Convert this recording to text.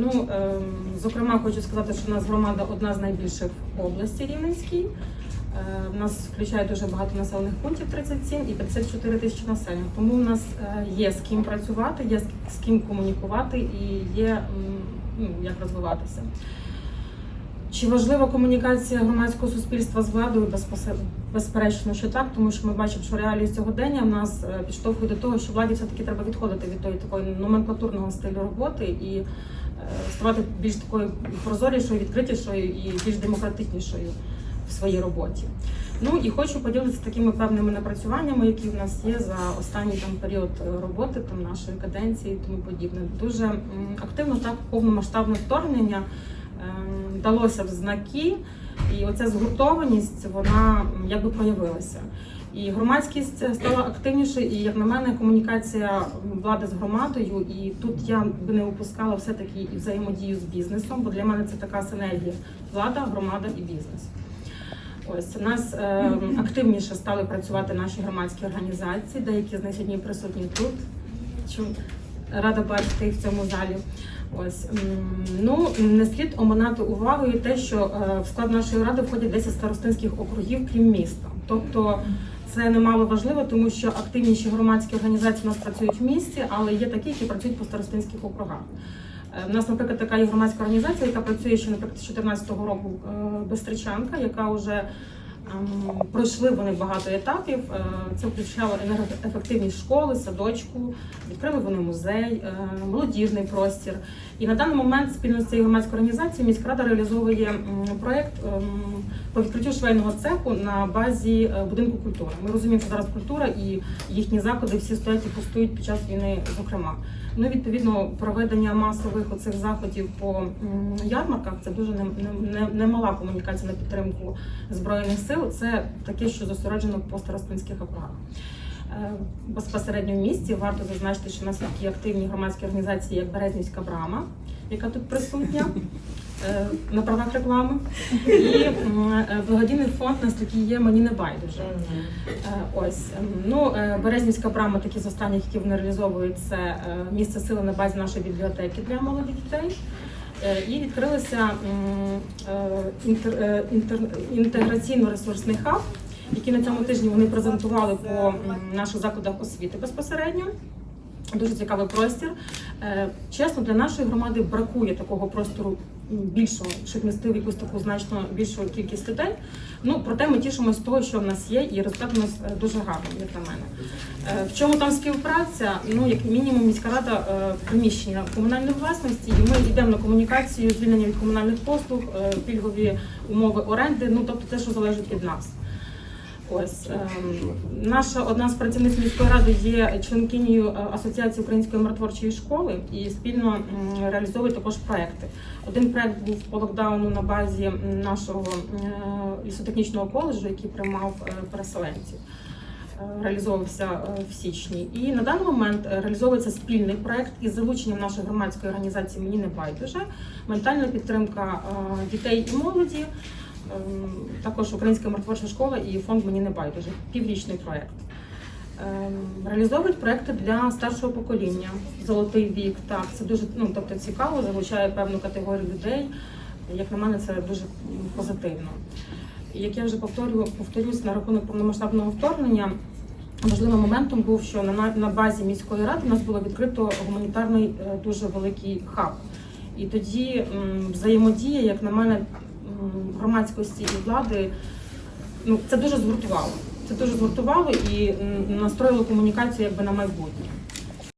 Ну, ем, зокрема, хочу сказати, що у нас громада одна з найбільших в області Рівненській. Е, В нас включає дуже багато населених пунктів 37 і 54 тисячі населення. Тому у нас е, є з ким працювати, є з- ким комунікувати і є ну, як розвиватися. Чи важлива комунікація громадського суспільства з владою? Безперечно, що так, тому що ми бачимо, що реалії сьогодення в нас е, підштовхують до того, що владі все-таки треба відходити від тої такої номенклатурного стилю роботи і ставати більш такою прозорішою, відкритішою і більш демократичнішою в своїй роботі. Ну і хочу поділитися такими певними напрацюваннями, які в нас є за останній там період е, роботи там нашої каденції і тому подібне. Дуже активно так повномасштабне вторгнення ем, далося в знаки, і оця згуртованість вона якби проявилася. І громадськість стала активніше, і як на мене, комунікація влади з громадою. І тут я би не опускала все-таки і взаємодію з бізнесом, бо для мене це така синергія влада, громада і бізнес. Ось у нас е, активніше стали працювати наші громадські організації, деякі з них сьогодні присутні тут. Чу- Рада бачити їх в цьому залі. Ось ну не слід оминати увагою те, що е, в склад нашої ради входять 10 старостинських округів, крім міста. Тобто це немало важливо, тому що активніші громадські організації у нас працюють в місті, але є такі, які працюють по старостинських округах. Е, У нас, наприклад, така є громадська організація, яка працює ще наприклад, з 2014 року е, Бестричанка, яка вже пройшли вони багато етапів. Е, Це включало енергоефективність школи, садочку, відкрили вони музей, е, молодіжний простір. І на даний момент спільно з цією громадською організацією міська рада реалізовує м, проект ем, по відкриттю швейного цеху на базі е, будинку культури. Ми розуміємо, що зараз культура і їхні заклади всі стоять і пустують під час війни, зокрема. Ну, відповідно, проведення масових оцих заходів по ярмарках це дуже не- не- не- немала комунікація на підтримку збройних сил. Це таке, що зосереджено по старостинських округах. Е, Безпосередньо в місті варто зазначити, що у нас такі активні громадські організації, як Березнівська брама, яка тут присутня е, на правах реклами, і е, благодійний фонд у нас такий є мені не байдуже. Е, Ось ем, ну Березнівська брама, такі з останніх, які вони реалізовують, це місце сили на базі нашої бібліотеки для молодих дітей. І відкрилися інтер, інтер, інтеграційно-ресурсний хаб, який на цьому тижні вони презентували по наших закладах освіти безпосередньо. Дуже цікавий простір. Е, Чесно, для нашої громади бракує такого простору більшого, щоб містив якусь таку значно більшу кількість людей. Ну проте ми тішимося з того, що в нас є, і результат у нас дуже гарний, як на мене. Е, В чому там співпраця? Ну, як мінімум, міська рада е, приміщення комунальної власності, і ми йдемо на комунікацію, звільнення від комунальних послуг, пільгові умови оренди, ну тобто те, що залежить від нас. Ось ем, наша одна з працівниць міської ради є членкинею е, асоціації української миротворчої школи і спільно м, реалізовує також проекти. Один проект був по локдауну на базі нашого е, лісотехнічного коледжу, який приймав е, переселенців. Е, Реалізовувався е, в січні, і на даний момент реалізовується спільний проект із залученням нашої громадської організації Мені не байдуже, ментальна підтримка дітей і молоді. Ем, також Українська миротворча школа і фонд мені не байдуже. Піврічний проект. Ем, Реалізовують проекти для старшого покоління. Золотий вік. Так, це дуже ну, тобто цікаво, залучає певну категорію людей. Як на мене, це дуже позитивно. Як я вже повторюю, повторюсь на рахунок повномасштабного вторгнення. Важливим моментом був, що на, на- базі міської ради у нас було відкрито гуманітарний е, дуже великий хаб. І тоді взаємодія, як на мене, громадськості і влади, ну це дуже згуртувало. Це дуже згуртувало і настроїло комунікацію якби на майбутнє.